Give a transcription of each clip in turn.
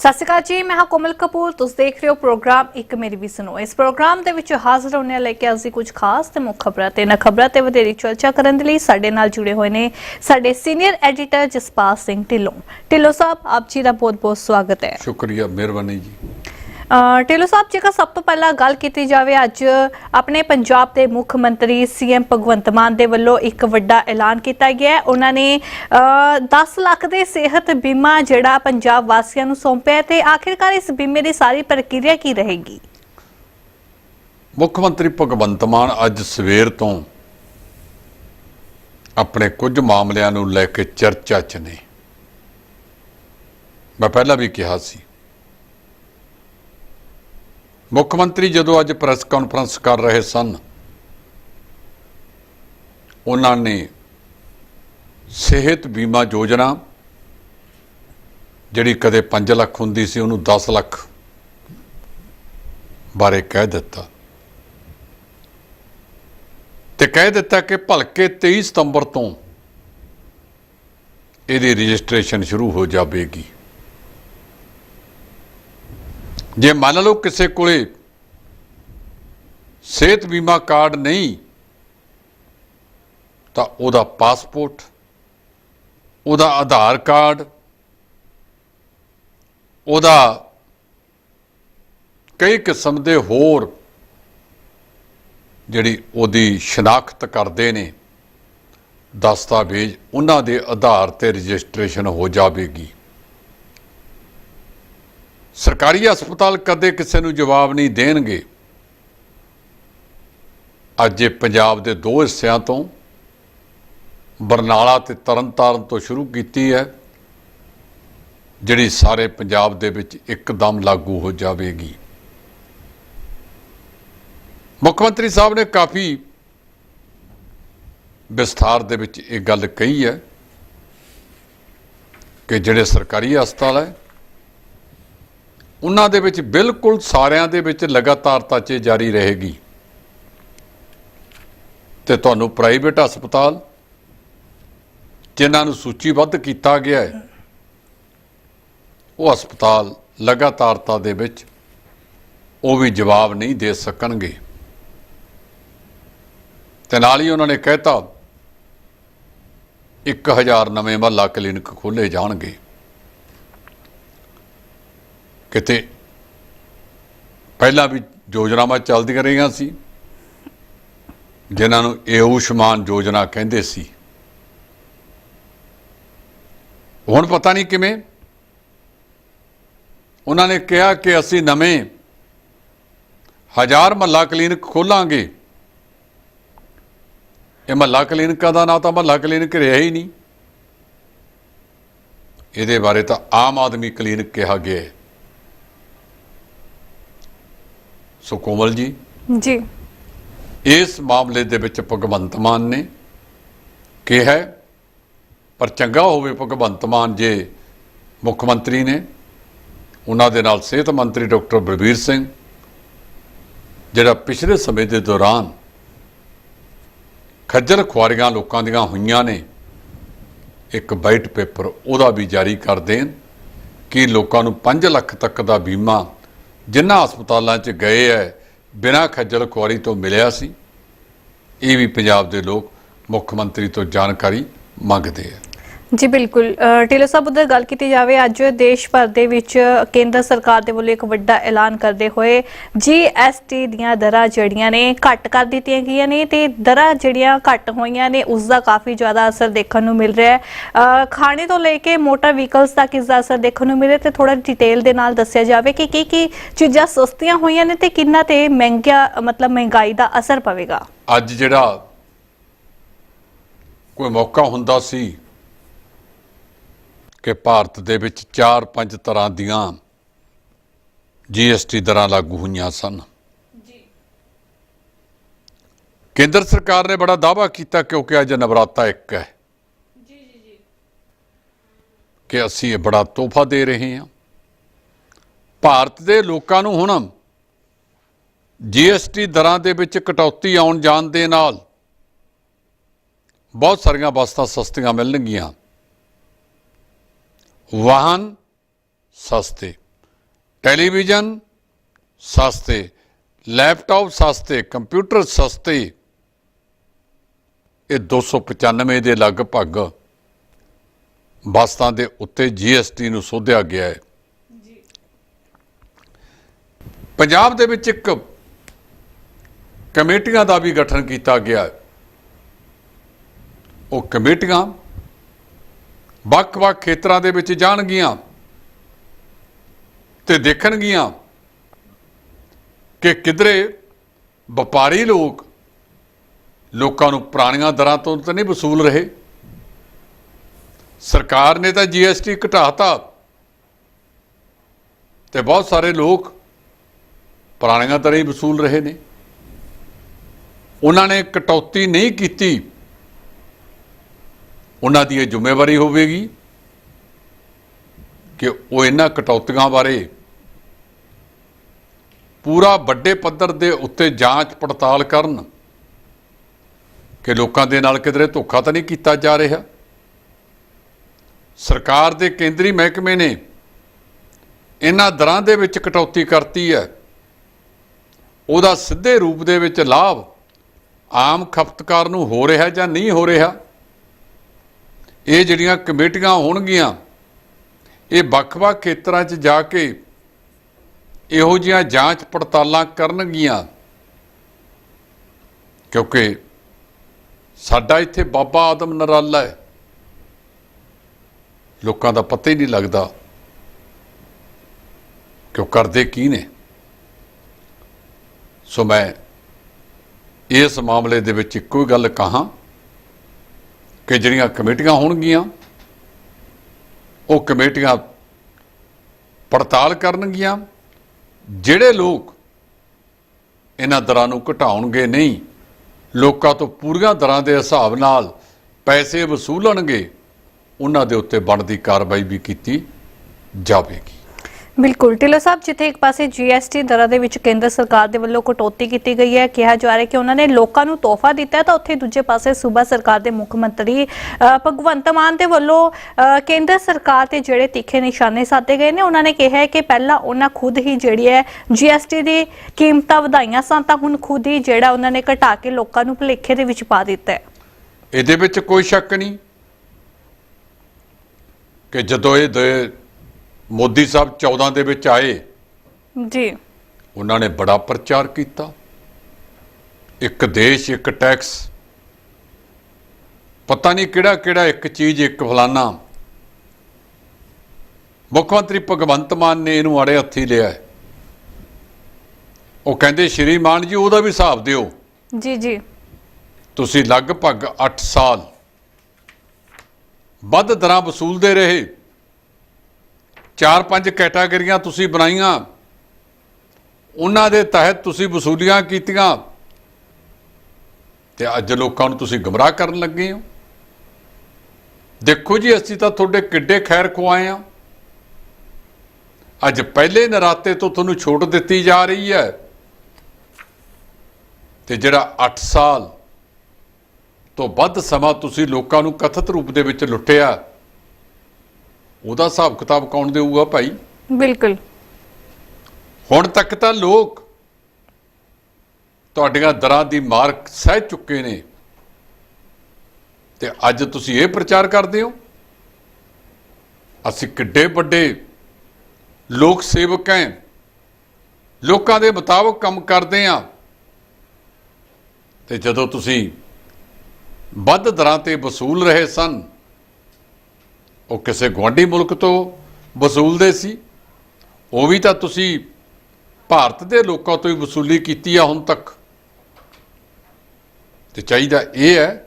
ਸਤਿ ਸ਼੍ਰੀ ਅਕਾਲ ਜੀ, ਮੈਂ ਹਾਂ ਕੋਮਲ ਕਪੂਰ। ਤੁਸੀਂ ਦੇਖ ਰਹੇ ਹੋ ਪ੍ਰੋਗਰਾਮ ਇੱਕ ਮੇਰੀ ਵੀ ਸੁਣੋ। ਇਸ ਪ੍ਰੋਗਰਾਮ ਦੇ ਵਿੱਚ ਹਾਜ਼ਰ ਹੋਣੇ ਲੈ ਕੇ ਅਸੀਂ ਕੁਝ ਖਾਸ ਤੇ ਮੁੱਖ ਖਬਰਾਂ ਤੇ ਨਾ ਖਬਰਾਂ ਤੇ ਵਧੇਰੀ ਚਰਚਾ ਕਰਨ ਦੇ ਲਈ ਸਾਡੇ ਨਾਲ ਜੁੜੇ ਹੋਏ ਨੇ ਸਾਡੇ ਸੀਨੀਅਰ ਐਡੀਟਰ ਜਸਪਾਲ ਸਿੰਘ ਢਿੱਲੋਂ। ਢਿੱਲੋਂ ਸਾਹਿਬ, ਆਪ ਜੀ ਦਾ ਬਹੁਤ-ਬਹੁਤ ਸਵਾਗਤ ਹੈ। ਸ਼ੁਕਰੀਆ, ਮਿਹਰਬਾਨੀ ਜੀ। ਟੇਲੋ ਸਾਹਿਬ ਜੇਕਰ ਸਭ ਤੋਂ ਪਹਿਲਾਂ ਗੱਲ ਕੀਤੀ ਜਾਵੇ ਅੱਜ ਆਪਣੇ ਪੰਜਾਬ ਦੇ ਮੁੱਖ ਮੰਤਰੀ ਸੀਐਮ ਭਗਵੰਤ ਮਾਨ ਦੇ ਵੱਲੋਂ ਇੱਕ ਵੱਡਾ ਐਲਾਨ ਕੀਤਾ ਗਿਆ ਹੈ। ਉਹਨਾਂ ਨੇ ਅਹ, 10 ਲੱਖ ਦੇ ਸਿਹਤ ਬੀਮਾ ਜਿਹੜਾ ਪੰਜਾਬ ਵਾਸੀਆਂ ਨੂੰ ਸੌਂਪਿਆ ਹੈ ਤੇ ਆਖਿਰਕਾਰ ਇਸ ਬੀਮੇ ਦੀ ਸਾਰੀ ਪ੍ਰਕਿਰਿਆ ਕੀ ਰਹੇਗੀ? ਮੁੱਖ ਮੰਤਰੀ ਭਗਵੰਤ ਮਾਨ ਅੱਜ ਸਵੇਰ ਤੋਂ ਆਪਣੇ ਕੁਝ ਮਾਮਲਿਆਂ ਨੂੰ ਲੈ ਕੇ ਚਰਚਾ 'ਚ ਨੇ। ਮੈਂ ਪਹਿਲਾਂ ਵੀ ਕਿਹਾ ਸੀ ਮੁੱਖ ਮੰਤਰੀ ਜਦੋਂ ਅੱਜ ਪ੍ਰੈਸ ਕਾਨਫਰੰਸ ਕਰ ਰਹੇ ਸਨ, ਉਹਨਾਂ ਨੇ ਸਿਹਤ ਬੀਮਾ ਯੋਜਨਾ, ਜਿਹੜੀ ਕਦੇ 5 ਲੱਖ ਹੁੰਦੀ ਸੀ, ਉਹਨੂੰ 10 ਲੱਖ ਬਾਰੇ ਕਹਿ ਦਿੱਤਾ। ਤੇ ਕਹਿ ਦਿੱਤਾ ਕਿ ਭਲਕੇ 23 ਸਤੰਬਰ ਤੋਂ ਇਹਦੀ ਰਜਿਸਟ੍ਰੇਸ਼ਨ ਸ਼ੁਰੂ ਹੋ ਜਾਵੇਗੀ। ਜੇ ਮੰਨ ਲਓ ਕਿਸੇ ਕੋਲੇ ਸਿਹਤ ਬੀਮਾ ਕਾਰਡ ਨਹੀਂ, ਤਾਂ ਉਹਦਾ ਪਾਸਪੋਰਟ, ਉਹਦਾ ਆਧਾਰ ਕਾਰਡ, ਉਹਦਾ ਕਈ ਕਿਸਮ ਦੇ ਹੋਰ ਜਿਹੜੀ ਉਹਦੀ ਸ਼ਨਾਖਤ ਕਰਦੇ ਨੇ, ਦਸਤਾਵੇਜ਼ ਉਹਨਾਂ ਦੇ ਆਧਾਰ ਤੇ ਰਜਿਸਟ੍ਰੇਸ਼ਨ ਹੋ ਜਾਵੇਗੀ। ਸਰਕਾਰੀ ਹਸਪਤਾਲ ਕਦੇ ਕਿਸੇ ਨੂੰ ਜਵਾਬ ਨਹੀਂ ਦੇਣਗੇ। ਅੱਜ ਇਹ ਪੰਜਾਬ ਦੇ ਦੋ ਹਿੱਸਿਆਂ ਤੋਂ ਬਰਨਾਲਾ ਤੇ ਤਰਨਤਾਰਨ ਤੋਂ ਸ਼ੁਰੂ ਕੀਤੀ ਹੈ, ਜਿਹੜੀ ਸਾਰੇ ਪੰਜਾਬ ਦੇ ਵਿੱਚ ਇੱਕਦਮ ਲਾਗੂ ਹੋ ਜਾਵੇਗੀ। ਮੁੱਖ ਮੰਤਰੀ ਸਾਹਿਬ ਨੇ ਕਾਫੀ ਵਿਸਥਾਰ ਦੇ ਵਿੱਚ ਇਹ ਗੱਲ ਕਹੀ ਹੈ ਕਿ ਜਿਹੜੇ ਸਰਕਾਰੀ ਹਸਪਤਾਲ ਹੈ ਉਹਨਾਂ ਦੇ ਵਿੱਚ ਬਿਲਕੁਲ ਸਾਰਿਆਂ ਦੇ ਵਿੱਚ ਲਗਾਤਾਰਤਾ 'ਚ ਜਾਰੀ ਰਹੇਗੀ। ਤੇ ਤੁਹਾਨੂੰ ਪ੍ਰਾਈਵੇਟ ਹਸਪਤਾਲ, ਜਿਨ੍ਹਾਂ ਨੂੰ ਸੂਚੀਬੱਧ ਕੀਤਾ ਗਿਆ ਹੈ, ਉਹ ਹਸਪਤਾਲ ਲਗਾਤਾਰਤਾ ਦੇ ਵਿੱਚ ਉਹ ਵੀ ਜਵਾਬ ਨਹੀਂ ਦੇ ਸਕਣਗੇ। ਤੇ ਨਾਲ ਹੀ ਉਹਨਾਂ ਨੇ ਕਹਿਤਾ 1000 ਨਵੇਂ ਮਹੱਲਾ ਕਲੀਨਿਕ ਖੋਲੇ ਜਾਣਗੇ। ਕਿਤੇ ਪਹਿਲਾਂ ਵੀ ਯੋਜਨਾਵਾਂ ਚੱਲਦੀਆਂ ਰਹੀਆਂ ਸੀ, ਜਿਨ੍ਹਾਂ ਨੂੰ ਆਯੁਸ਼ਮਾਨ ਯੋਜਨਾ ਕਹਿੰਦੇ ਸੀ। ਹੁਣ ਪਤਾ ਨਹੀਂ ਕਿਵੇਂ ਉਹਨਾਂ ਨੇ ਕਿਹਾ ਕਿ ਅਸੀਂ ਨਵੇਂ ਹਜ਼ਾਰ ਮਹੱਲਾ ਕਲੀਨਿਕ ਖੋਲਾਂਗੇ। ਇਹ ਮਹੱਲਾ ਕਲੀਨਿਕਾਂ ਦਾ ਨਾਂ ਤਾਂ ਮਹੱਲਾ ਕਲੀਨਿਕ ਰਿਹਾ ਹੀ ਨਹੀਂ। ਇਹਦੇ ਬਾਰੇ ਤਾਂ ਆਮ ਆਦਮੀ ਕਲੀਨਿਕ ਕਿਹਾ ਗਿਆ ਹੈ। ਸੋ ਕੋਮਲ ਜੀ ਜੀ। ਇਸ ਮਾਮਲੇ ਦੇ ਵਿੱਚ ਭਗਵੰਤ ਮਾਨ ਨੇ ਕਿਹਾ ਪਰ ਚੰਗਾ ਹੋਵੇ ਭਗਵੰਤ ਮਾਨ ਜੇ ਮੁੱਖ ਮੰਤਰੀ ਨੇ ਉਹਨਾਂ ਦੇ ਨਾਲ ਸਿਹਤ ਮੰਤਰੀ ਡਾਕਟਰ ਬਲਬੀਰ ਸਿੰਘ ਜਿਹੜਾ ਪਿਛਲੇ ਸਮੇਂ ਦੇ ਦੌਰਾਨ ਖੱਜਲ ਖੁਆਰੀਆਂ ਲੋਕਾਂ ਦੀਆਂ ਹੋਈਆਂ ਨੇ ਇੱਕ ਵਾਈਟ ਪੇਪਰ ਉਹਦਾ ਵੀ ਜਾਰੀ ਕਰ ਦੇਣ ਕਿ ਲੋਕਾਂ ਨੂੰ 5 ਲੱਖ ਤੱਕ ਦਾ ਬੀਮਾ ਜਿਨ੍ਹਾਂ ਹਸਪਤਾਲਾਂ 'ਚ ਗਏ ਹੈ ਬਿਨਾਂ ਖੱਜਲ ਖੁਆਰੀ ਤੋਂ ਮਿਲਿਆ ਸੀ, ਇਹ ਵੀ ਪੰਜਾਬ ਦੇ ਲੋਕ ਮੁੱਖ ਮੰਤਰੀ ਤੋਂ ਜਾਣਕਾਰੀ ਮੰਗਦੇ ਆ ਜੀ, ਬਿਲਕੁਲ। ਟੇਲਰ ਸਾਹਿਬ, ਉਧਰ ਗੱਲ ਕੀਤੀ ਜਾਵੇ, ਅੱਜ ਦੇਸ਼ ਭਰ ਦੇ ਵਿੱਚ ਕੇਂਦਰ ਸਰਕਾਰ ਦੇ ਵੱਲੋਂ ਇੱਕ ਵੱਡਾ ਐਲਾਨ ਕਰਦੇ ਹੋਏ ਜੀਐਸਟੀ ਦੀਆਂ ਦਰਾਂ ਜਿਹੜੀਆਂ ਨੇ ਘੱਟ ਕਰ ਦਿੱਤੀਆਂ ਗਈਆਂ ਨੇ ਤੇ ਦਰਾਂ ਜਿਹੜੀਆਂ ਘੱਟ ਹੋਈਆਂ ਨੇ, ਉਸ ਦਾ ਕਾਫੀ ਜ਼ਿਆਦਾ ਅਸਰ ਦੇਖਣ ਨੂੰ ਮਿਲ ਰਿਹਾ ਹੈ। ਖਾਣੇ ਤੋਂ ਲੈ ਕੇ ਮੋਟਰ ਵਹੀਕਲਸ ਤੱਕ ਇਸ ਦਾ ਅਸਰ ਦੇਖਣ ਨੂੰ ਮਿਲ ਰਿਹਾ ਤੇ ਥੋੜਾ ਡਿਟੇਲ ਦੇ ਨਾਲ ਦੱਸਿਆ ਜਾਵੇ ਕਿ ਕੀ ਕੀ ਚੀਜ਼ਾਂ ਸਸਤੀਆਂ ਹੋਈਆਂ ਨੇ ਤੇ ਕਿੰਨਾ ਤੇ ਮਹਿੰਗਾ ਮਤਲਬ ਮਹਿੰਗਾਈ ਦਾ ਅਸਰ ਪਵੇਗਾ। ਅੱਜ ਜਿਹੜਾ ਕੋਈ ਮੌਕਾ ਹੁੰਦਾ ਸੀ ਕਿ ਭਾਰਤ ਦੇ ਵਿੱਚ 4-5 ਤਰ੍ਹਾਂ ਦੀਆਂ ਜੀਐਸਟੀ ਦਰਾਂ ਲਾਗੂ ਹੋਈਆਂ ਸਨ। ਜੀ। ਕੇਂਦਰ ਸਰਕਾਰ ਨੇ ਬੜਾ ਦਾਅਵਾ ਕੀਤਾ ਕਿਉਂਕਿ ਅੱਜ ਨਵਰਾਤਾ ਇੱਕ ਹੈ। ਜੀ ਜੀ ਜੀ। ਕਿ ਅਸੀਂ ਇਹ ਬੜਾ ਤੋਹਫਾ ਦੇ ਰਹੇ ਹਾਂ। ਭਾਰਤ ਦੇ ਲੋਕਾਂ ਨੂੰ ਹੁਣ ਜੀਐਸਟੀ ਦਰਾਂ ਦੇ ਵਿੱਚ ਕਟੌਤੀ ਆਉਣ ਜਾਣ ਦੇ ਨਾਲ ਬਹੁਤ ਸਾਰੀਆਂ ਵਸਤਾਂ ਸਸਤੀਆਂ ਮਿਲਣਗੀਆਂ। ਵਾਹਨ ਸਸਤੇ। ਟੈਲੀਵਿਜ਼ਨ ਸਸਤੇ। ਲੈਪਟਾਪ ਸਸਤੇ। ਕੰਪਿਊਟਰ ਸਸਤੇ। ਇਹ 295 ਦੇ ਲਗਭਗ ਵਸਤਾਂ ਦੇ ਉੱਤੇ ਜੀਐਸਟੀ ਨੂੰ ਸੋਧਿਆ ਗਿਆ ਹੈ। ਪੰਜਾਬ ਦੇ ਵਿੱਚ ਇੱਕ ਕਮੇਟੀਆਂ ਦਾ ਵੀ ਗਠਨ ਕੀਤਾ ਗਿਆ ਉਹ ਕਮੇਟੀਆਂ ਵੱਖ-ਵੱਖ ਖੇਤਰਾਂ ਦੇ ਵਿੱਚ ਜਾਣਗੀਆਂ ਤੇ ਦੇਖਣਗੀਆਂ ਕਿ ਕਿਧਰੇ ਵਪਾਰੀ ਲੋਕ ਲੋਕਾਂ ਨੂੰ ਪੁਰਾਣੀਆਂ ਦਰਾਂ ਤੋਂ ਤਾਂ ਨਹੀਂ ਵਸੂਲ ਰਹੇ। ਸਰਕਾਰ ਨੇ ਤਾਂ ਜੀਐਸਟੀ ਘਟਾਤਾ ਤੇ ਬਹੁਤ ਸਾਰੇ ਲੋਕ ਪੁਰਾਣੀਆਂ ਦਰਾਂ ਹੀ ਵਸੂਲ ਰਹੇ ਨੇ। ਉਹਨਾਂ ਨੇ ਕਟੌਤੀ ਨਹੀਂ ਕੀਤੀ। ਉਹਨਾਂ ਦੀ ਇਹ ਜ਼ਿੰਮੇਵਾਰੀ ਹੋਵੇਗੀ ਕਿ ਉਹ ਇਹਨਾਂ ਕਟੌਤੀਆਂ ਬਾਰੇ ਪੂਰਾ ਵੱਡੇ ਪੱਧਰ ਦੇ ਉੱਤੇ ਜਾਂਚ ਪੜਤਾਲ ਕਰਨ ਕਿ ਲੋਕਾਂ ਦੇ ਨਾਲ ਕਿਧਰੇ ਧੋਖਾ ਤਾਂ ਨਹੀਂ ਕੀਤਾ ਜਾ ਰਿਹਾ। ਸਰਕਾਰ ਦੇ ਕੇਂਦਰੀ ਮਹਿਕਮੇ ਨੇ ਇਹਨਾਂ ਦਰਾਂ ਦੇ ਵਿੱਚ ਕਟੌਤੀ ਕਰਤੀ ਹੈ। ਉਹਦਾ ਸਿੱਧੇ ਰੂਪ ਦੇ ਵਿੱਚ ਲਾਭ ਆਮ ਖਪਤਕਾਰ ਨੂੰ ਹੋ ਰਿਹਾ ਜਾਂ ਨਹੀਂ ਹੋ ਰਿਹਾ। ਇਹ ਜਿਹੜੀਆਂ ਕਮੇਟੀਆਂ ਹੋਣਗੀਆਂ, ਇਹ ਵੱਖ-ਵੱਖ ਖੇਤਰਾਂ 'ਚ ਜਾ ਕੇ ਇਹੋ ਜਿਹੀਆਂ ਜਾਂਚ ਪੜਤਾਲਾਂ ਕਰਨਗੀਆਂ। ਕਿਉਂਕਿ ਸਾਡਾ ਇੱਥੇ ਬਾਬਾ ਆਦਮ ਨਰਾਲਾ ਹੈ। ਲੋਕਾਂ ਦਾ ਪਤਾ ਹੀ ਨਹੀਂ ਲੱਗਦਾ ਕਿ ਉਹ ਕਰਦੇ ਕੀ ਨੇ। ਸੋ ਮੈਂ ਇਸ ਮਾਮਲੇ ਦੇ ਵਿੱਚ ਇੱਕੋ ਹੀ ਗੱਲ ਕਹਾਂ ਕਿ ਜਿਹੜੀਆਂ ਕਮੇਟੀਆਂ ਹੋਣਗੀਆਂ, ਉਹ ਕਮੇਟੀਆਂ ਪੜਤਾਲ ਕਰਨਗੀਆਂ। ਜਿਹੜੇ ਲੋਕ ਇਹਨਾਂ ਦਰਾਂ ਨੂੰ ਘਟਾਉਣਗੇ ਨਹੀਂ, ਲੋਕਾਂ ਤੋਂ ਪੂਰੀਆਂ ਦਰਾਂ ਦੇ ਹਿਸਾਬ ਨਾਲ ਪੈਸੇ ਵਸੂਲਣਗੇ, ਉਹਨਾਂ ਦੇ ਉੱਤੇ ਬਣਦੀ ਕਾਰਵਾਈ ਵੀ ਕੀਤੀ ਜਾਵੇਗੀ। ਬਿਲਕੁਲ। ਟਿਲਰ ਸਾਹਿਬ, ਜਿੱਥੇ ਇੱਕ ਪਾਸੇ ਜੀਐਸਟੀ ਦਰਾਂ ਦੇ ਵਿੱਚ ਕੇਂਦਰ ਸਰਕਾਰ ਦੇ ਵੱਲੋਂ ਕਟੌਤੀ ਕੀਤੀ ਗਈ ਹੈ, ਕਿਹਾ ਜਾ ਰਿਹਾ ਕਿ ਉਹਨਾਂ ਨੇ ਲੋਕਾਂ ਨੂੰ ਤੋਹਫਾ ਦਿੱਤਾ ਤਾਂ ਉੱਥੇ ਦੂਜੇ ਪਾਸੇ ਸੂਬਾ ਸਰਕਾਰ ਦੇ ਮੁੱਖ ਮੰਤਰੀ ਭਗਵੰਤ ਮਾਨ ਦੇ ਵੱਲੋਂ ਕੇਂਦਰ ਸਰਕਾਰ ਤੇ ਜਿਹੜੇ ਤਿੱਖੇ ਨਿਸ਼ਾਨੇ ਸਾਧੇ ਗਏ ਨੇ, ਉਹਨਾਂ ਨੇ ਕਿਹਾ ਕਿ ਪਹਿਲਾਂ ਉਹਨਾਂ ਖੁਦ ਹੀ ਜਿਹੜੀ ਹੈ ਜੀਐਸਟੀ ਦੀ ਕੀਮਤਾਂ ਵਧਾਈਆਂ ਸਨ, ਤਾਂ ਹੁਣ ਖੁਦ ਹੀ ਜਿਹੜਾ ਉਹਨਾਂ ਨੇ ਘਟਾ ਕੇ ਲੋਕਾਂ ਨੂੰ ਭੁਲੇਖੇ ਦੇ ਵਿੱਚ ਪਾ ਦਿੱਤਾ ਹੈ। ਇਹਦੇ ਵਿੱਚ ਕੋਈ ਸ਼ੱਕ ਨਹੀਂ ਕਿ ਜਦੋਂ ਇਹ ਮੋਦੀ ਸਾਹਿਬ 14 ਦੇ ਵਿੱਚ ਆਏ। ਜੀ। ਉਹਨਾਂ ਨੇ ਬੜਾ ਪ੍ਰਚਾਰ ਕੀਤਾ। ਇੱਕ ਦੇਸ਼ ਇੱਕ ਟੈਕਸ। ਪਤਾ ਨਹੀਂ ਕਿਹੜਾ ਕਿਹੜਾ ਇੱਕ ਚੀਜ਼ ਇੱਕ ਫਲਾਨਾ। ਮੁੱਖ ਮੰਤਰੀ ਭਗਵੰਤ ਮਾਨ ਨੇ ਇਹਨੂੰ ਅੜੇ ਹੱਥੀ ਲਿਆ। ਉਹ ਕਹਿੰਦੇ ਸ਼੍ਰੀਮਾਨ ਜੀ ਉਹਦਾ ਵੀ ਹਿਸਾਬ ਦਿਓ। ਜੀ ਜੀ। ਤੁਸੀਂ ਲਗਭਗ 8 ਸਾਲ ਵੱਧ ਦਰਾਂ ਵਸੂਲਦੇ ਰਹੇ। ਚਾਰ ਪੰਜ ਕੈਟਾਗਰੀਆਂ ਤੁਸੀਂ ਬਣਾਈਆਂ। ਉਹਨਾਂ ਦੇ ਤਹਿਤ ਤੁਸੀਂ ਵਸੂਲੀਆਂ ਕੀਤੀਆਂ। ਤੇ ਅੱਜ ਲੋਕਾਂ ਨੂੰ ਤੁਸੀਂ ਗਮਰਾਹ ਕਰਨ ਲੱਗੇ ਹੋ। ਦੇਖੋ ਜੀ, ਅਸੀਂ ਤਾਂ ਤੁਹਾਡੇ ਕਿੱਡੇ ਖੈਰ ਖੁਆਏ ਆ ਅੱਜ ਪਹਿਲੇ ਨਰਾਤੇ ਤੋਂ ਤੁਹਾਨੂੰ ਛੋਟ ਦਿੱਤੀ ਜਾ ਰਹੀ ਹੈ। ਤੇ ਜਿਹੜਾ 8 ਸਾਲ ਤੋਂ ਵੱਧ ਸਮਾਂ ਤੁਸੀਂ ਲੋਕਾਂ ਨੂੰ ਕਥਿਤ ਰੂਪ ਦੇ ਵਿੱਚ ਲੁੱਟਿਆ। ਉਹਦਾ ਹਿਸਾਬ ਕਿਤਾਬ ਕੌਣ ਦੇਊਗਾ ਭਾਈ? ਬਿਲਕੁਲ। ਹੁਣ ਤੱਕ ਤਾਂ ਲੋਕ ਤੁਹਾਡੀਆਂ ਦਰਾਂ ਦੀ ਮਾਰ ਸਹਿ ਚੁੱਕੇ ਨੇ। ਤੇ ਅੱਜ ਤੁਸੀਂ ਇਹ ਪ੍ਰਚਾਰ ਕਰਦੇ ਹੋ? ਅਸੀਂ ਕਿੱਡੇ ਵੱਡੇ ਲੋਕ ਸੇਵਕ ਹਾਂ। ਲੋਕਾਂ ਦੇ ਮੁਤਾਬਕ ਕੰਮ ਕਰਦੇ ਹਾਂ। ਤੇ ਜਦੋਂ ਤੁਸੀਂ ਵੱਧ ਦਰਾਂ ਤੇ ਵਸੂਲ ਰਹੇ ਸਨ ਉਹ ਕਿਸੇ ਗੁਆਂਢੀ ਮੁਲਕ ਤੋਂ ਵਸੂਲਦੇ ਸੀ। ਉਹ ਵੀ ਤਾਂ ਤੁਸੀਂ ਭਾਰਤ ਦੇ ਲੋਕਾਂ ਤੋਂ ਹੀ ਵਸੂਲੀ ਕੀਤੀ ਆ ਹੁਣ ਤੱਕ। ਤੇ ਚਾਹੀਦਾ ਇਹ ਹੈ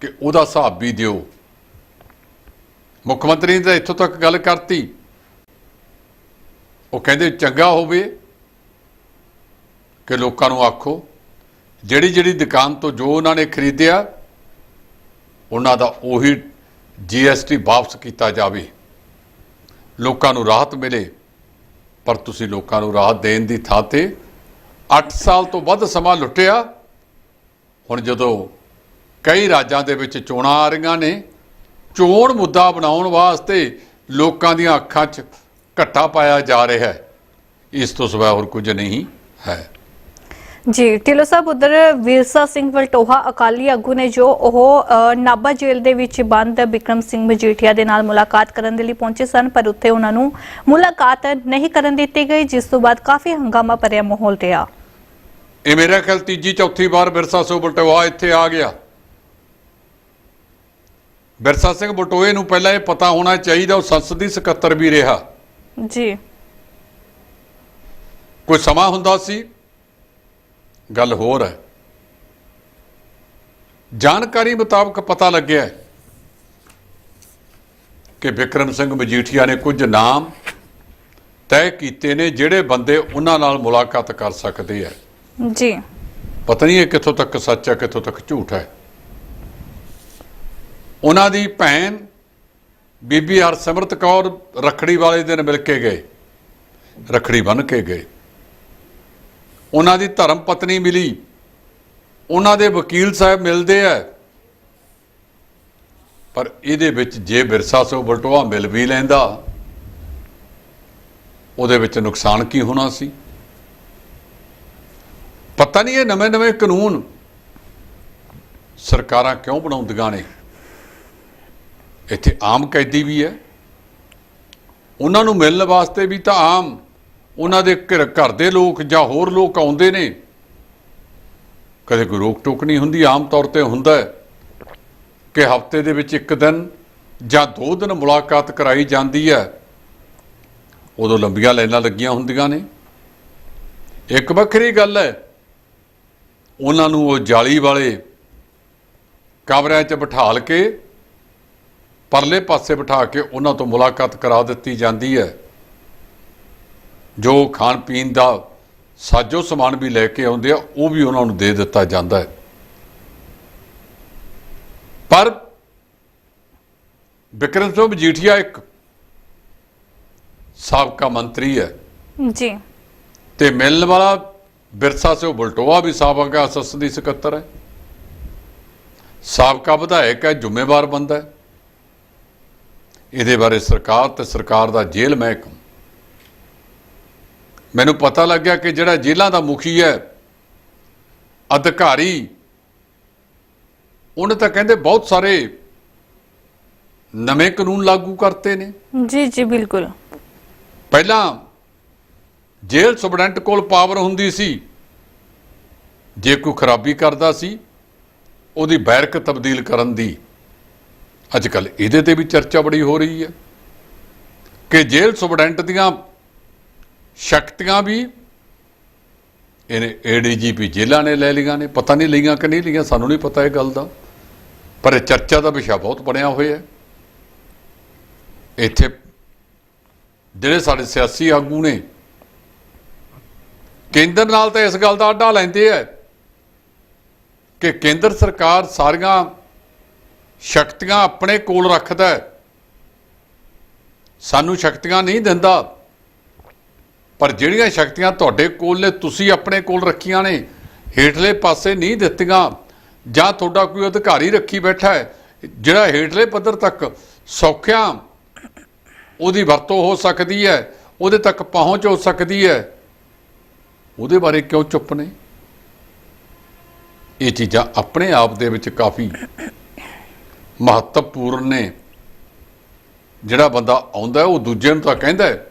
ਕਿ ਉਹਦਾ ਹਿਸਾਬ ਵੀ ਦਿਓ। ਮੁੱਖ ਮੰਤਰੀ ਨੇ ਤਾਂ ਇੱਥੋਂ ਤੱਕ ਗੱਲ ਕਰਤੀ। ਉਹ ਕਹਿੰਦੇ ਚੰਗਾ ਹੋਵੇ ਕਿ ਲੋਕਾਂ ਨੂੰ ਆਖੋ ਜਿਹੜੀ ਜਿਹੜੀ ਦੁਕਾਨ ਤੋਂ ਜੋ ਉਹਨਾਂ ਨੇ ਖਰੀਦਿਆ, ਉਹਨਾਂ ਦਾ ਉਹੀ ਜੀਐਸਟੀ ਵਾਪਸ ਕੀਤਾ ਜਾਵੇ। ਲੋਕਾਂ ਨੂੰ ਰਾਹਤ ਮਿਲੇ, ਪਰ ਤੁਸੀਂ ਲੋਕਾਂ ਨੂੰ ਰਾਹਤ ਦੇਣ ਦੀ ਥਾਂ ਤੇ 8 ਸਾਲ ਤੋਂ ਵੱਧ ਸਮਾਂ ਲੁੱਟਿਆ। ਹੁਣ ਜਦੋਂ ਕਈ ਰਾਜਾਂ ਦੇ ਵਿੱਚ ਚੋਣਾਂ ਆ ਰਹੀਆਂ ਨੇ, ਚੋਣ ਮੁੱਦਾ ਬਣਾਉਣ ਵਾਸਤੇ ਲੋਕਾਂ ਦੀਆਂ ਅੱਖਾਂ 'ਚ ਘੱਟਾ ਪਾਇਆ ਜਾ ਰਿਹਾ ਹੈ। ਇਸ ਤੋਂ ਸਿਵਾ ਹੋਰ ਕੁਝ ਨਹੀਂ ਹੈ। ਜੀ ਢਿੱਲੋਂ ਸਾਹਿਬ ਉਧਰ ਵਿਰਸਾ ਸਿੰਘ ਵਲਟੋਹਾ ਅਕਾਲੀ ਆਗੂ ਨੇ ਜੋ ਉਹ ਨਾਭਾ ਜੇਲ੍ਹ ਦੇ ਵਿੱਚ ਬੰਦ ਬਿਕਰਮ ਸਿੰਘ ਮਜੀਠੀਆ ਦੇ ਨਾਲ ਮੁਲਾਕਾਤ ਕਰਨ ਦੇ ਲਈ ਪਹੁੰਚੇ ਸਨ ਪਰ ਉੱਥੇ ਉਹਨਾਂ ਨੂੰ ਮੁਲਾਕਾਤ ਨਹੀਂ ਕਰਨ ਦਿੱਤੀ ਗਈ ਜਿਸ ਤੋਂ ਬਾਅਦ ਕਾਫੀ ਹੰਗਾਮਾ ਭਰਿਆ ਮਾਹੌਲ ਰਿਹਾ। ਇਹ ਮੇਰਾ ਖਿਆਲ ਤੀਜੀ ਚੌਥੀ ਵਾਰ ਬਿਰਸਾ ਸਿੰਘ ਬਟੋਆ ਇੱਥੇ ਆ ਗਿਆ। ਬਿਰਸਾ ਸਿੰਘ ਬਟੋਏ ਨੂੰ ਪਹਿਲਾਂ ਇਹ ਪਤਾ ਹੋਣਾ ਚਾਹੀਦਾ ਉਹ ਸੰਸਦੀ ਸਕੱਤਰ ਵੀ ਰਿਹਾ। ਜੀ। ਕੋਈ ਸਮਾਂ ਹੁੰਦਾ ਸੀ? ਗੱਲ ਹੋਰ ਹੈ। ਜਾਣਕਾਰੀ ਮੁਤਾਬਕ ਪਤਾ ਲੱਗਿਆ ਹੈ ਕਿ ਵਿਕਰਮ ਸਿੰਘ ਮਜੀਠੀਆ ਨੇ ਕੁਝ ਨਾਮ ਤੈਅ ਕੀਤੇ ਨੇ ਜਿਹੜੇ ਬੰਦੇ ਉਹਨਾਂ ਨਾਲ ਮੁਲਾਕਾਤ ਕਰ ਸਕਦੇ ਆ ਜੀ। ਪਤਾ ਨਹੀਂ ਇਹ ਕਿੱਥੋਂ ਤੱਕ ਸੱਚ ਹੈ ਕਿੱਥੋਂ ਤੱਕ ਝੂਠ ਹੈ। ਉਹਨਾਂ ਦੀ ਭੈਣ ਬੀਬੀ ਹਰਸਿਮਰਤ ਕੌਰ ਰਖੜੀ ਵਾਲੇ ਦਿਨ ਮਿਲ ਕੇ ਗਏ। ਰਖੜੀ ਬੰਨ ਕੇ ਗਏ। ਉਹਨਾਂ ਦੀ ਧਰਮ ਪਤਨੀ ਮਿਲੀ। ਉਹਨਾਂ ਦੇ ਵਕੀਲ ਸਾਹਿਬ ਮਿਲਦੇ ਆ। ਪਰ ਇਹਦੇ ਵਿੱਚ ਜੇ ਵਿਰਸਾ ਸੋ ਬਲਟੋਆ ਮਿਲ ਵੀ ਲੈਂਦਾ, ਉਹਦੇ ਵਿੱਚ ਨੁਕਸਾਨ ਕੀ ਹੋਣਾ ਸੀ? ਪਤਾ ਨਹੀਂ ਇਹ ਨਵੇਂ-ਨਵੇਂ ਕਾਨੂੰਨ ਸਰਕਾਰਾਂ ਕਿਉਂ ਬਣਾਉਂਦੀਆਂ ਨੇ। ਇੱਥੇ ਆਮ ਕੈਦੀ ਵੀ ਹੈ। ਉਹਨਾਂ ਨੂੰ ਮਿਲਣ ਵਾਸਤੇ ਵੀ ਤਾਂ ਆਮ। ਉਹਨਾਂ ਦੇ ਘਰ ਘਰ ਦੇ ਲੋਕ ਜਾਂ ਹੋਰ ਲੋਕ ਆਉਂਦੇ ਨੇ। ਕਦੇ ਕੋਈ ਰੋਕ ਟੋਕ ਨਹੀਂ ਹੁੰਦੀ, ਆਮ ਤੌਰ ਤੇ ਹੁੰਦਾ ਕਿ ਹਫ਼ਤੇ ਦੇ ਵਿੱਚ ਇੱਕ ਦਿਨ ਜਾਂ ਦੋ ਦਿਨ ਮੁਲਾਕਾਤ ਕਰਾਈ ਜਾਂਦੀ ਹੈ। ਉਦੋਂ ਲੰਬੀਆਂ ਲਾਈਨਾਂ ਲੱਗੀਆਂ ਹੁੰਦੀਆਂ ਨੇ। ਇੱਕ ਵੱਖਰੀ ਗੱਲ ਹੈ, ਉਹਨਾਂ ਨੂੰ ਉਹ ਜਾਲੀ ਵਾਲੇ ਕਮਰਿਆਂ 'ਚ ਬਿਠਾਲ ਕੇ, ਪਰਲੇ ਪਾਸੇ ਬਿਠਾ ਕੇ ਉਹਨਾਂ ਤੋਂ ਮੁਲਾਕਾਤ ਕਰਾ ਦਿੱਤੀ ਜਾਂਦੀ ਹੈ। ਜੋ ਖਾਣ ਪੀਣ ਦਾ ਸਾਜੋ ਸਮਾਨ ਵੀ ਲੈ ਕੇ ਆਉਂਦੇ ਆ ਉਹ ਵੀ ਉਹਨਾਂ ਨੂੰ ਦੇ ਦਿੱਤਾ ਜਾਂਦਾ ਹੈ। ਪਰ ਵਿਕਰਮ ਸਿੰਘ ਮਜੀਠੀਆ ਇੱਕ ਸਾਬਕਾ ਮੰਤਰੀ ਹੈ। ਜੀ। ਤੇ ਮਿਲਣ ਵਾਲਾ ਬਿਰਸਾ ਸਿੰਘ ਬਲਟੋਆ ਵੀ ਸਾਬਕਾ ਸੰਸਦੀ ਸਕੱਤਰ ਹੈ। ਸਾਬਕਾ ਵਿਧਾਇਕ ਹੈ ਜ਼ਿੰਮੇਵਾਰ ਬੰਦਾ ਹੈ। ਇਹਦੇ ਬਾਰੇ ਸਰਕਾਰ ਤੇ ਸਰਕਾਰ ਦਾ ਜੇਲ੍ਹ ਮਹਿਕਮ ਮੈਨੂੰ ਪਤਾ ਲੱਗਿਆ ਕਿ ਜਿਹੜਾ ਜੇਲ੍ਹਾਂ ਦਾ ਮੁਖੀ ਹੈ ਅਧਿਕਾਰੀ ਉਹਨੇ ਤਾਂ ਕਹਿੰਦੇ ਬਹੁਤ ਸਾਰੇ ਨਵੇਂ ਕਾਨੂੰਨ ਲਾਗੂ ਕਰਤੇ ਨੇ। ਜੀ ਜੀ ਬਿਲਕੁਲ। ਪਹਿਲਾਂ ਜੇਲ੍ਹ ਸੁਪਰਡੈਂਟ ਕੋਲ ਪਾਵਰ ਹੁੰਦੀ ਸੀ ਜੇ ਕੋਈ ਖਰਾਬੀ ਕਰਦਾ ਸੀ ਉਹਦੀ ਬੈਰਕ ਤਬਦੀਲ ਕਰਨ ਦੀ। ਅੱਜ ਕੱਲ ਇਹਦੇ ਤੇ ਵੀ ਚਰਚਾ ਬੜੀ ਹੋ ਰਹੀ ਹੈ ਕਿ ਜੇਲ੍ਹ ਸੁਪਰਡੈਂਟ ਦੀਆਂ ਸ਼ਕਤੀਆਂ ਵੀ, ਇਹਨੇ ਏਡੀਜੀਪੀ ਜੇਲ੍ਹਾਂ ਨੇ ਲੈ ਲਈਆਂ ਨੇ, ਪਤਾ ਨਹੀਂ ਲਈਆਂ ਕਿ ਨਹੀਂ ਲਈਆਂ, ਸਾਨੂੰ ਨਹੀਂ ਪਤਾ ਇਹ ਗੱਲ ਦਾ। ਪਰ ਇਹ ਚਰਚਾ ਦਾ ਵਿਸ਼ਾ ਬਹੁਤ ਬਣਿਆ ਹੋਇਆ ਹੈ। ਇੱਥੇ ਜਿਹੜੇ ਸਾਡੇ ਸਿਆਸੀ ਆਗੂ ਨੇ, ਕੇਂਦਰ ਨਾਲ ਤਾਂ ਇਸ ਗੱਲ ਦਾ ਅੱਡਾ ਲੈਂਦੇ ਆ ਕਿ ਕੇਂਦਰ ਸਰਕਾਰ ਸਾਰੀਆਂ ਸ਼ਕਤੀਆਂ ਆਪਣੇ ਕੋਲ ਰੱਖਦਾ ਹੈ। ਸਾਨੂੰ ਸ਼ਕਤੀਆਂ ਨਹੀਂ ਦਿੰਦਾ। ਪਰ ਜਿਹੜੀਆਂ ਸ਼ਕਤੀਆਂ ਤੁਹਾਡੇ ਕੋਲ ਨੇ ਤੁਸੀਂ ਆਪਣੇ ਕੋਲ ਰੱਖੀਆਂ ਨੇ ਹੇਠਲੇ ਪਾਸੇ ਨਹੀਂ ਦਿੱਤੀਆਂ ਜਾਂ ਤੁਹਾਡਾ ਕੋਈ ਅਧਿਕਾਰੀ ਰੱਖੀ ਬੈਠਾ ਹੈ ਜਿਹੜਾ ਹੇਠਲੇ ਪੱਧਰ ਤੱਕ ਸੌਖਿਆਂ ਉਹਦੀ ਵਰਤੋਂ ਹੋ ਸਕਦੀ ਹੈ ਉਹਦੇ ਤੱਕ ਪਹੁੰਚ ਹੋ ਸਕਦੀ ਹੈ ਉਹਦੇ ਬਾਰੇ ਕਿਉਂ ਚੁੱਪ ਨੇ? ਇਹ ਚੀਜ਼ਾਂ ਆਪਣੇ ਆਪ ਦੇ ਵਿੱਚ ਕਾਫੀ ਮਹੱਤਵਪੂਰਨ ਨੇ। ਜਿਹੜਾ ਬੰਦਾ ਆਉਂਦਾ ਉਹ ਦੂਜੇ ਨੂੰ ਤਾਂ ਕਹਿੰਦਾ ਹੈ,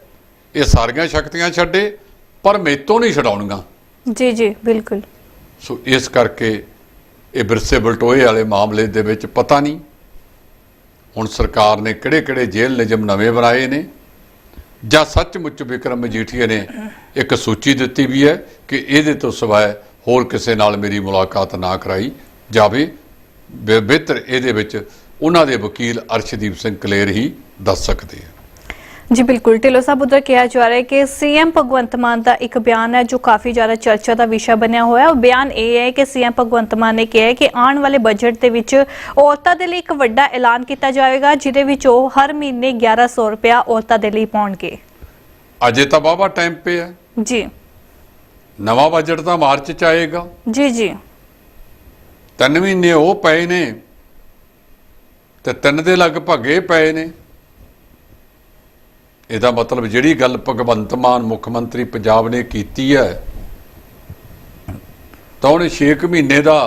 ਇਹ ਸਾਰੀਆਂ ਸ਼ਕਤੀਆਂ ਛੱਡੇ ਪਰ ਮੇਤੋਂ ਨਹੀਂ ਛਡਾਉਣੀਆਂ। ਜੀ ਜੀ ਬਿਲਕੁਲ। ਸੋ ਇਸ ਕਰਕੇ ਇਹ ਵਿਰਸੇ ਬਲਟੋਏ ਵਾਲੇ ਮਾਮਲੇ ਦੇ ਵਿੱਚ ਪਤਾ ਨਹੀਂ ਹੁਣ ਸਰਕਾਰ ਨੇ ਕਿਹੜੇ ਕਿਹੜੇ ਜੇਲ੍ਹ ਨਿਯਮ ਨਵੇਂ ਬਣਾਏ ਨੇ ਜਾਂ ਸੱਚਮੁੱਚ ਵਿਕਰਮ ਮਜੀਠੀਆ ਨੇ ਇੱਕ ਸੂਚੀ ਦਿੱਤੀ ਵੀ ਹੈ ਕਿ ਇਹਦੇ ਤੋਂ ਸਿਵਾਏ ਹੋਰ ਕਿਸੇ ਨਾਲ ਮੇਰੀ ਮੁਲਾਕਾਤ ਨਾ ਕਰਾਈ ਜਾਵੇ। ਬਿਹਤਰ ਇਹਦੇ ਵਿੱਚ ਉਹਨਾਂ ਦੇ ਵਕੀਲ ਅਰਸ਼ਦੀਪ ਸਿੰਘ ਕਲੇਰ ਹੀ ਦੱਸ ਸਕਦੇ ਆ। ਜੀ ਬਿਲਕੁਲ ਢਿੱਲੋਂ ਸਾਹਿਬ ਉਧਰ ਕਿਹਾ ਜਾ ਰਿਹਾ ਹੈ ਕਿ ਸੀਐਮ ਭਗਵੰਤ ਮਾਨ ਦਾ ਇੱਕ ਬਿਆਨ ਹੈ ਜੋ ਕਾਫੀ ਜ਼ਿਆਦਾ ਚਰਚਾ ਦਾ ਵਿਸ਼ਾ ਬਣਿਆ ਹੋਇਆ ਹੈ। ਉਹ ਬਿਆਨ ਇਹ ਹੈ ਕਿ ਸੀਐਮ ਭਗਵੰਤ ਮਾਨ ਨੇ ਕਿਹਾ ਹੈ ਕਿ ਆਉਣ ਵਾਲੇ ਬਜਟ ਦੇ ਵਿੱਚ ਔਰਤਾਂ ਦੇ ਲਈ ਇੱਕ ਵੱਡਾ ਐਲਾਨ ਕੀਤਾ ਜਾਏਗਾ ਜਿਹਦੇ ਵਿੱਚ ਉਹ ਹਰ ਮਹੀਨੇ 1100 ਰੁਪਇਆ ਔਰਤਾਂ ਦੇ ਲਈ ਪਾਉਣਗੇ। ਅਜੇ ਤਾਂ ਬਾਬਾ ਟਾਈਮ ਪੇ ਹੈ। ਜੀ। ਨਵਾਂ ਬਜਟ ਤਾਂ ਮਾਰਚ ਚ ਆਏਗਾ। ਜੀ ਜੀ। ਤਿੰਨ ਮਹੀਨੇ ਉਹ ਪਏ ਨੇ ਤੇ ਤਿੰਨ ਦੇ ਲਗਭਗ ਇਹ ਪਏ ਨੇ। ਇਹਦਾ ਮਤਲਬ ਜਿਹੜੀ ਗੱਲ ਭਗਵੰਤ ਮਾਨ ਮੁੱਖ ਮੰਤਰੀ ਪੰਜਾਬ ਨੇ ਕੀਤੀ ਹੈ, ਤਾਂ ਉਹਨੇ 6 ਮਹੀਨੇ ਦਾ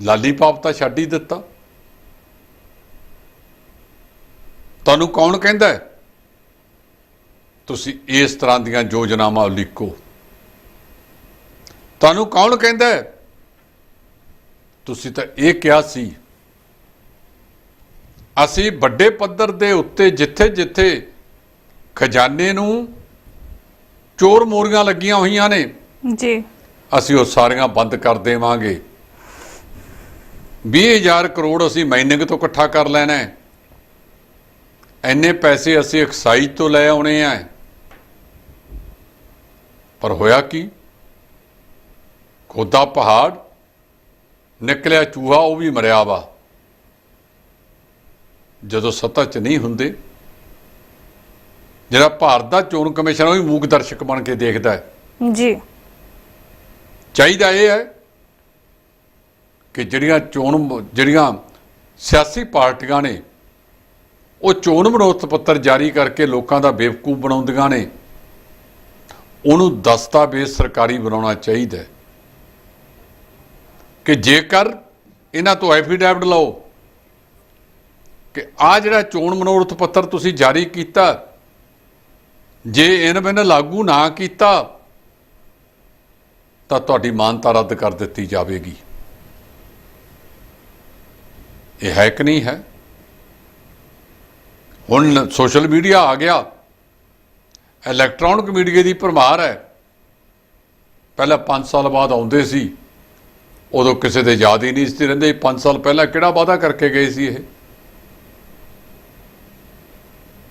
ਲਾਲੀਪਾਪ ਤਾਂ ਛੱਡ ਹੀ ਦਿੱਤਾ ਤੁਹਾਨੂੰ ਕੌਣ ਕਹਿੰਦਾ ਹੈ? ਤੁਸੀਂ ਇਸ ਤਰ੍ਹਾਂ ਦੀਆਂ ਯੋਜਨਾਵਾਂ ਲਿਖੋ ਤੁਹਾਨੂੰ ਕੌਣ ਕਹਿੰਦਾ ਹੈ? ਤੁਸੀਂ ਤਾਂ ਇਹ ਕਿਹਾ ਸੀ ਅਸੀਂ ਵੱਡੇ ਪੱਧਰ ਦੇ ਉੱਤੇ ਜਿੱਥੇ ਜਿੱਥੇ ਖਜ਼ਾਨੇ ਨੂੰ ਚੋਰ ਮੋਰੀਆਂ ਲੱਗੀਆਂ ਹੋਈਆਂ ਨੇ ਜੀ। ਅਸੀਂ ਉਹ ਸਾਰੀਆਂ ਬੰਦ ਕਰ ਦੇਵਾਂਗੇ। 20000 ਕਰੋੜ ਅਸੀਂ ਮਾਈਨਿੰਗ ਤੋਂ ਇਕੱਠਾ ਕਰ ਲੈਣਾ ਹੈ। ਐਨੇ ਪੈਸੇ ਅਸੀਂ ਐਕਸਾਈਜ਼ ਤੋਂ ਲੈ ਆਉਣੇ ਆ। ਪਰ ਹੋਇਆ ਕੀ? ਖੋਦਾ ਪਹਾੜ ਨਿਕਲਿਆ ਚੂਹਾ ਉਹ ਵੀ ਮਰਿਆ ਵਾ। ਜਦੋਂ ਸੱਤਾ 'ਚ ਨਹੀਂ ਹੁੰਦੇ ਜਿਹੜਾ ਭਾਰਤ ਦਾ ਚੋਣ ਕਮਿਸ਼ਨ ਉਹ ਵੀ ਮੂਕ ਦਰਸ਼ਕ ਬਣ ਕੇ ਦੇਖਦਾ ਹੈ। ਜੀ। ਚਾਹੀਦਾ ਇਹ ਹੈ ਕਿ ਜਿਹੜੀਆਂ ਚੋਣ ਜਿਹੜੀਆਂ ਸਿਆਸੀ ਪਾਰਟੀਆਂ ਨੇ ਉਹ ਚੋਣ ਮਨੋਰਥ ਪੱਤਰ ਜਾਰੀ ਕਰਕੇ ਲੋਕਾਂ ਦਾ ਬੇਵਕੂਫ ਬਣਾਉਂਦੀਆਂ ਨੇ ਉਹਨੂੰ ਦਸਤਾਵੇਜ਼ ਸਰਕਾਰੀ ਬਣਾਉਣਾ ਚਾਹੀਦਾ ਕਿ ਜੇਕਰ ਇਹਨਾਂ ਤੋਂ ਐਫੀਡੈਵਿਟ ਲਓ ਕਿ ਆ ਜਿਹੜਾ ਚੋਣ ਮਨੋਰਥ ਪੱਤਰ ਤੁਸੀਂ ਜਾਰੀ ਕੀਤਾ, ਜੇ ਇਹਨਾਂ ਬਿਨ ਲਾਗੂ ਨਾ ਕੀਤਾ, ਤਾਂ ਤੁਹਾਡੀ ਮਾਨਤਾ ਰੱਦ ਕਰ ਦਿੱਤੀ ਜਾਵੇਗੀ। ਇਹ ਹੈ ਕਿ ਨਹੀਂ ਹੈ? ਹੁਣ ਸੋਸ਼ਲ ਮੀਡੀਆ ਆ ਗਿਆ। ਇਲੈਕਟ੍ਰੋਨਿਕ ਮੀਡੀਆ ਦੀ ਭਰਮਾਰ ਹੈ। ਪਹਿਲਾਂ 5 ਸਾਲ ਬਾਅਦ ਆਉਂਦੇ ਸੀ। ਉਦੋਂ ਕਿਸੇ ਦੇ ਯਾਦ ਹੀ ਨਹੀਂ ਸੀ ਰਹਿੰਦੇ। 5 ਸਾਲ ਪਹਿਲਾਂ ਕਿਹੜਾ ਵਾਅਦਾ ਕਰਕੇ ਗਏ ਸੀ ਇਹ?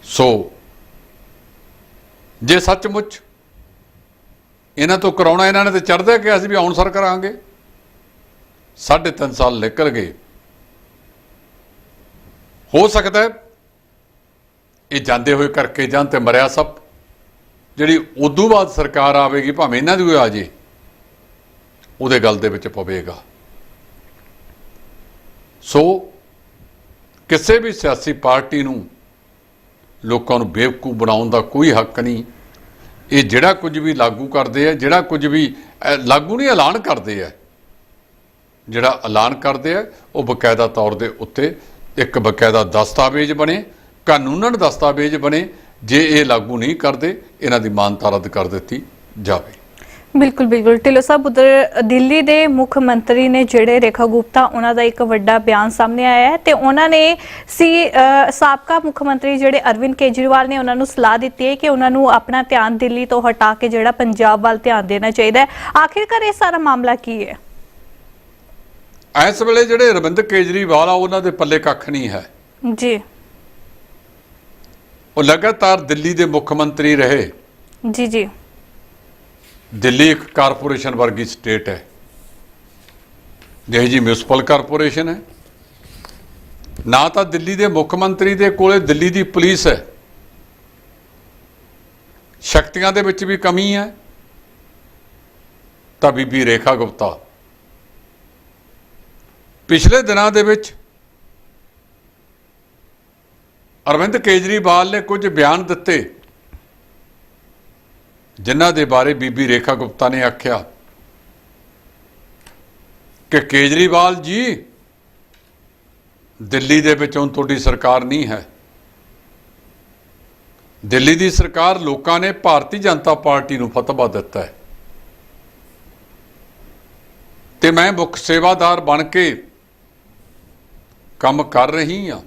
ਸੋ ਜੇ ਸੱਚਮੁੱਚ ਇਹਨਾਂ ਤੋਂ ਕਰਾਉਣਾ ਇਹਨਾਂ ਨੇ ਤੇ ਚੜਦਾ ਕਿ ਅਸੀਂ ਵੀ ਹੁਣ ਸਰ ਕਰਾਂਗੇ? ਸਾਢੇ ਤਿੰਨ ਸਾਲ ਨਿਕਲ ਗਏ। ਹੋ ਸਕਦਾ ਇਹ ਜਾਂਦੇ ਹੋਏ ਕਰਕੇ ਜਾਂ ਤੇ ਮਰਿਆ ਸਭ। ਜਿਹੜੀ ਉਦੋਂ ਬਾਅਦ ਸਰਕਾਰ ਆਵੇਗੀ, ਭਾਵੇਂ ਇਹਨਾਂ ਦੀ ਆ ਜੇ, ਉਹਦੇ ਗੱਲ ਦੇ ਵਿੱਚ ਪਵੇਗਾ। ਸੋ ਕਿਸੇ ਵੀ ਸਿਆਸੀ ਪਾਰਟੀ ਨੂੰ ਲੋਕਾਂ ਨੂੰ ਬੇਵਕੂਫ ਬਣਾਉਣ ਦਾ ਕੋਈ ਹੱਕ ਨਹੀਂ। ਇਹ ਜਿਹੜਾ ਕੁਝ ਵੀ ਲਾਗੂ ਕਰਦੇ ਆ, ਜਿਹੜਾ ਕੁਝ ਵੀ ਲਾਗੂ ਨਹੀਂ, ਐਲਾਨ ਕਰਦੇ ਆ। ਜਿਹੜਾ ਐਲਾਨ ਕਰਦੇ ਆ, ਉਹ ਬਕਾਇਦਾ ਤੌਰ ਦੇ ਉੱਤੇ ਇੱਕ ਬਕਾਇਦਾ ਦਸਤਾਵੇਜ਼ ਬਣੇ, ਕਾਨੂੰਨਨ ਦਸਤਾਵੇਜ਼ ਬਣੇ। ਜੇ ਇਹ ਲਾਗੂ ਨਹੀਂ ਕਰਦੇ, ਇਹਨਾਂ ਦੀ ਮਾਨਤਾ ਰੱਦ ਕਰ ਦਿੱਤੀ ਜਾਵੇ। ਬਿਲਕੁਲ ਬਿਲਕੁਲ। ਢਿੱਲੋਂ ਸਾਹਿਬ ਉਧਰ ਦਿੱਲੀ ਦੇ ਮੁੱਖ ਮੰਤਰੀ ਨੇ ਜਿਹੜੇ ਰੇਖਾ ਗੁਪਤਾ ਉਹਨਾਂ ਦਾ ਇੱਕ ਵੱਡਾ ਬਿਆਨ ਸਾਹਮਣੇ ਆਇਆ ਹੈ ਤੇ ਉਹਨਾਂ ਨੇ ਸੀ ਸਾਬਕਾ ਮੁੱਖ ਮੰਤਰੀ ਜਿਹੜੇ ਅਰਵਿੰਦ ਕੇਜਰੀਵਾਲ ਨੇ ਉਹਨਾਂ ਨੂੰ ਸਲਾਹ ਦਿੱਤੀ ਹੈ ਕਿ ਉਹਨਾਂ ਨੂੰ ਆਪਣਾ ਧਿਆਨ ਦਿੱਲੀ ਤੋਂ ਹਟਾ ਕੇ ਜਿਹੜਾ ਪੰਜਾਬ ਵੱਲ ਧਿਆਨ ਦੇਣਾ ਚਾਹੀਦਾ ਹੈ। ਆਖਿਰਕਾਰ ਇਹ ਸਾਰਾ ਮਾਮਲਾ ਕੀ ਹੈ? ਇਸ ਵੇਲੇ ਜਿਹੜੇ ਅਰਵਿੰਦ ਕੇਜਰੀਵਾਲ ਆ ਉਹਨਾਂ ਦੇ ਪੱਲੇ ਕੱਖ ਨਹੀਂ ਹੈ। ਜੀ। ਉਹ ਲਗਾਤਾਰ ਦਿੱਲੀ ਦੇ ਮੁੱਖ ਮੰਤਰੀ ਰਹੇ। ਜੀ ਜੀ। ਦਿੱਲੀ ਇੱਕ ਕਾਰਪੋਰੇਸ਼ਨ ਵਰਗੀ ਸਟੇਟ ਹੈ। ਜਿਹੀ ਜੀ ਮਿਊਨਿਸਪਲ ਕਾਰਪੋਰੇਸ਼ਨ ਹੈ। ਨਾ ਤਾਂ ਦਿੱਲੀ ਦੇ ਮੁੱਖ ਮੰਤਰੀ ਦੇ ਕੋਲੇ ਦਿੱਲੀ ਦੀ ਪੁਲਿਸ ਹੈ। ਸ਼ਕਤੀਆਂ ਦੇ ਵਿੱਚ ਵੀ ਕਮੀ ਹੈ। ਤਾਂ ਬੀਬੀ ਰੇਖਾ ਗੁਪਤਾ, ਪਿਛਲੇ ਦਿਨਾਂ ਦੇ ਵਿੱਚ ਅਰਵਿੰਦ ਕੇਜਰੀਵਾਲ ਨੇ ਕੁਝ ਬਿਆਨ ਦਿੱਤੇ। ਜਿਨ੍ਹਾਂ ਦੇ ਬਾਰੇ ਬੀਬੀ ਰੇਖਾ ਗੁਪਤਾ ਨੇ ਆਖਿਆ ਕਿ ਕੇਜਰੀਵਾਲ ਜੀ, ਦਿੱਲੀ ਦੇ ਵਿੱਚ ਹੁਣ ਤੁਹਾਡੀ ਸਰਕਾਰ ਨਹੀਂ ਹੈ। ਦਿੱਲੀ ਦੀ ਸਰਕਾਰ ਲੋਕਾਂ ਨੇ ਭਾਰਤੀ ਜਨਤਾ ਪਾਰਟੀ ਨੂੰ ਫਤਵਾ ਦਿੱਤਾ ਹੈ। ਤੇ ਮੈਂ ਮੁੱਖ ਸੇਵਾਦਾਰ ਬਣ ਕੇ ਕੰਮ ਕਰ ਰਹੀ ਹਾਂ।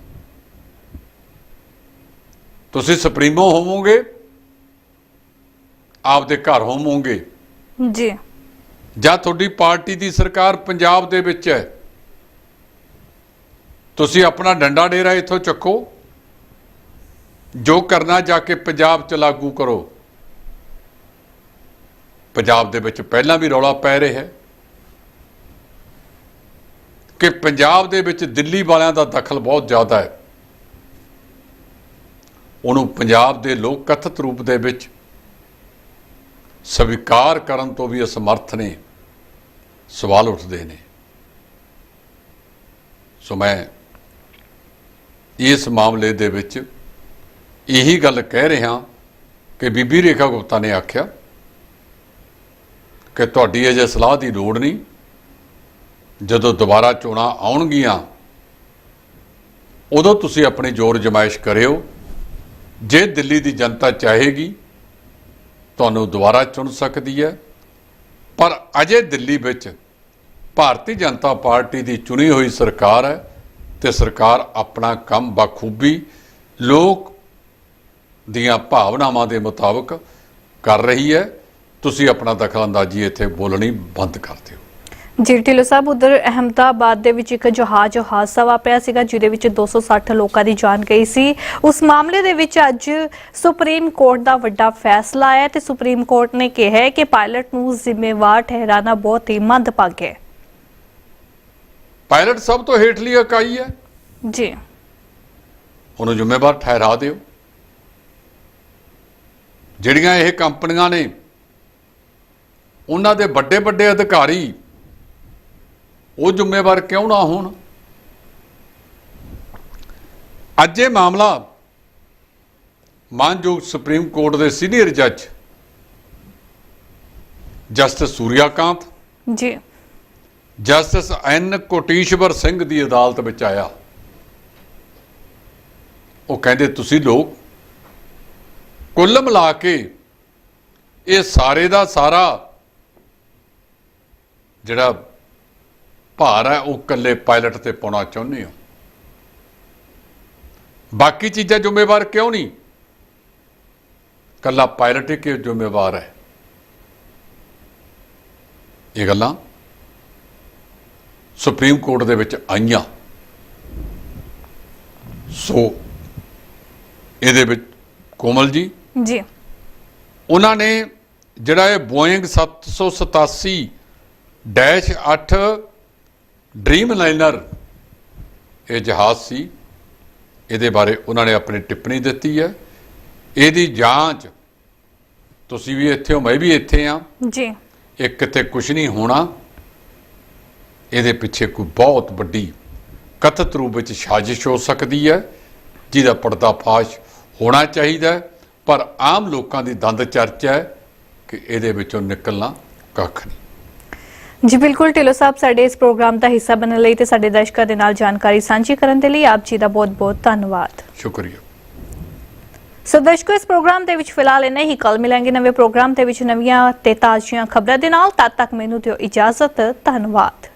ਤੁਸੀਂ ਸੁਪਰੀਮੋ ਹੋਵੋਗੇ? ਆਪਦੇ ਘਰ ਹੋਵੋਗੇ। ਜੀ। ਜਾਂ ਤੁਹਾਡੀ ਪਾਰਟੀ ਦੀ ਸਰਕਾਰ ਪੰਜਾਬ ਦੇ ਵਿੱਚ ਹੈ। ਤੁਸੀਂ ਆਪਣਾ ਡੰਡਾ ਡੇਰਾ ਇੱਥੋਂ ਚੱਕੋ। ਜੋ ਕਰਨਾ ਜਾ ਕੇ ਪੰਜਾਬ 'ਚ ਲਾਗੂ ਕਰੋ। ਪੰਜਾਬ ਦੇ ਵਿੱਚ ਪਹਿਲਾਂ ਵੀ ਰੌਲਾ ਪੈ ਰਿਹਾ ਹੈ। ਕਿ ਪੰਜਾਬ ਦੇ ਵਿੱਚ ਦਿੱਲੀ ਵਾਲਿਆਂ ਦਾ ਦਖਲ ਬਹੁਤ ਜ਼ਿਆਦਾ ਹੈ। ਉਹਨੂੰ ਪੰਜਾਬ ਦੇ ਲੋਕ ਕਥਿਤ ਰੂਪ ਦੇ ਵਿੱਚ ਸਵੀਕਾਰ ਕਰਨ ਤੋਂ ਵੀ ਅਸਮਰਥ ਨੇ, ਸਵਾਲ ਉੱਠਦੇ ਨੇ। ਸੋ ਮੈਂ ਇਸ ਮਾਮਲੇ ਦੇ ਵਿੱਚ ਇਹੀ ਗੱਲ ਕਹਿ ਰਿਹਾ ਕਿ ਬੀਬੀ ਰੇਖਾ ਗੁਪਤਾ ਨੇ ਆਖਿਆ ਕਿ ਤੁਹਾਡੀ ਅਜੇ ਸਲਾਹ ਦੀ ਲੋੜ ਨਹੀਂ। ਜਦੋਂ ਦੁਬਾਰਾ ਚੋਣਾਂ ਆਉਣਗੀਆਂ, ਉਦੋਂ ਤੁਸੀਂ ਆਪਣੀ ਜ਼ੋਰ ਜਮਾਇਸ਼ ਕਰਿਓ। ਜੇ ਦਿੱਲੀ ਦੀ ਜਨਤਾ ਚਾਹੇਗੀ ਤੁਹਾਨੂੰ ਦੁਬਾਰਾ ਚੁਣ ਸਕਦੀ ਹੈ। ਪਰ ਅਜੇ ਦਿੱਲੀ ਵਿੱਚ ਭਾਰਤੀ ਜਨਤਾ ਪਾਰਟੀ ਦੀ ਚੁਣੀ ਹੋਈ ਸਰਕਾਰ ਹੈ ਤੇ ਸਰਕਾਰ ਆਪਣਾ ਕੰਮ ਬਖੂਬੀ ਲੋਕ ਦੀਆਂ ਭਾਵਨਾਵਾਂ ਦੇ ਮੁਤਾਬਕ ਕਰ ਰਹੀ ਹੈ। ਤੁਸੀਂ ਆਪਣਾ ਦਖਲਅੰਦਾਜ਼ੀ ਇੱਥੇ ਬੋਲਣੀ ਬੰਦ ਕਰ ਦਿਓ। ਜੀ ਢਿੱਲੋਂ ਸਾਹਿਬ ਉਧਰ ਅਹਮਦਾਬਾਦ ਦੇ ਵਿੱਚ ਇੱਕ ਜਹਾਜ਼ ਹਾਦਸਾ ਵਾਪਰਿਆ ਸੀਗਾ ਜਿਹਦੇ ਵਿੱਚ 260 ਲੋਕਾਂ ਦੀ ਜਾਨ ਗਈ ਸੀ। ਉਸ ਮਾਮਲੇ ਦੇ ਵਿੱਚ ਅੱਜ ਸੁਪਰੀਮ ਕੋਰਟ ਦਾ ਵੱਡਾ ਫੈਸਲਾ ਆਇਆ ਤੇ ਸੁਪਰੀਮ ਕੋਰਟ ਨੇ ਕਿਹਾ ਹੈ ਕਿ ਪਾਇਲਟ ਨੂੰ ਜ਼ਿੰਮੇਵਾਰ ਠਹਿਰਾਣਾ ਬਹੁਤ ਹੀ ਮੰਦਭਾਗਾ ਹੈ। ਪਾਇਲਟ ਸਭ ਤੋਂ ਹੇਠਲੀ ਇਕਾਈ ਹੈ। ਜੀ। ਉਹਨੂੰ ਜ਼ਿੰਮੇਵਾਰ ਠਹਿਰਾ ਦਿਓ। ਜਿਹੜੀਆਂ ਇਹ ਕੰਪਨੀਆਂ ਨੇ ਉਹਨਾਂ ਦੇ ਵੱਡੇ ਵੱਡੇ ਅਧਿਕਾਰੀ ਉਹ ਜ਼ਿੰਮੇਵਾਰ ਕਿਉਂ ਨਾ ਹੋਣ? ਅੱਜ ਇਹ ਮਾਮਲਾ ਮਾਨਯੋਗ ਸੁਪਰੀਮ ਕੋਰਟ ਦੇ ਸੀਨੀਅਰ ਜੱਜ justice Suryakant ji. Justice N ਕੋਟੀਸ਼ਵਰ Singh ਦੀ ਅਦਾਲਤ ਵਿੱਚ ਆਇਆ। ਉਹ ਕਹਿੰਦੇ ਤੁਸੀਂ ਲੋਕ ਕੁੱਲ ਮਿਲਾ ਕੇ ਇਹ ਸਾਰੇ ਦਾ ਸਾਰਾ ਜਿਹੜਾ ਭਾਰ ਹੈ ਉਹ ਇਕੱਲੇ ਪਾਇਲਟ ਤੇ ਪਾਉਣਾ ਚਾਹੁੰਦੇ ਹੋ। ਬਾਕੀ ਚੀਜ਼ਾਂ ਜ਼ਿੰਮੇਵਾਰ ਕਿਉਂ ਨਹੀਂ? ਕੱਲਾ ਪਾਇਲਟ ਹੀ ਕਿ ਜ਼ਿੰਮੇਵਾਰ ਹੈ? ਇਹ ਗੱਲਾਂ ਸੁਪਰੀਮ ਕੋਰਟ ਦੇ ਵਿੱਚ ਆਈਆਂ। ਸੋ ਇਹਦੇ ਵਿੱਚ ਕੋਮਲ ਜੀ ਜੀ। ਉਹਨਾਂ ਨੇ ਜਿਹੜਾ ਇਹ ਬੋਇੰਗ 787 ਡੈਸ਼ 8 ਡ੍ਰੀਮ ਲਾਈਨਰ ਇਹ ਜਹਾਜ਼ ਸੀ। ਇਹਦੇ ਬਾਰੇ ਉਹਨਾਂ ਨੇ ਆਪਣੀ ਟਿੱਪਣੀ ਦਿੱਤੀ ਹੈ। ਇਹਦੀ ਜਾਂਚ ਤੁਸੀਂ ਵੀ ਇੱਥੇ ਹੋ ਮੈਂ ਵੀ ਇੱਥੇ ਆ ਜੀ। ਇਹ ਕਿਤੇ ਕੁਝ ਨਹੀਂ ਹੋਣਾ। ਇਹਦੇ ਪਿੱਛੇ ਕੋਈ ਬਹੁਤ ਵੱਡੀ ਕਥਿਤ ਰੂਪ ਵਿੱਚ ਸਾਜ਼ਿਸ਼ ਹੋ ਸਕਦੀ ਹੈ ਜਿਹਦਾ ਪਰਦਾਫਾਸ਼ ਹੋਣਾ ਚਾਹੀਦਾ ਪਰ ਆਮ ਲੋਕਾਂ ਦੀ ਦੰਦ ਚਰਚਾ ਹੈ ਕਿ ਇਹਦੇ ਵਿੱਚੋਂ ਨਿਕਲਣਾ ਕੱਖ ਨਹੀਂ। ਜੀ ਬਿਲਕੁਲ ਢਿੱਲੋਂ ਸਾਹਿਬ ਸਾਡੇ ਇਸ ਪ੍ਰੋਗਰਾਮ ਦਾ ਹਿੱਸਾ ਬਣਨ ਲਈ ਤੇ ਸਾਡੇ ਦਰਸ਼ਕਾਂ ਦੇ ਨਾਲ ਜਾਣਕਾਰੀ ਸਾਂਝੀ ਕਰਨ ਦੇ ਲਈ ਆਪ ਜੀ ਦਾ ਬਹੁਤ-ਬਹੁਤ ਧੰਨਵਾਦ। ਸ਼ੁਕਰੀਆ। ਸੋ ਦਰਸ਼ਕੋ ਇਸ ਪ੍ਰੋਗਰਾਮ ਦੇ ਵਿੱਚ ਫਿਲਹਾਲ ਇੰਨਾ ਹੀ। ਕੱਲ ਮਿਲਾਂਗੇ ਨਵੇਂ ਪ੍ਰੋਗਰਾਮ ਦੇ ਵਿੱਚ ਨਵੀਆਂ ਤੇ ਤਾਜ਼ੀਆਂ ਖਬਰਾਂ ਦੇ ਨਾਲ। ਤਦ ਤੱਕ ਮੈਨੂੰ ਦਿਓ ਇਜਾਜ਼ਤ। ਧੰਨਵਾਦ।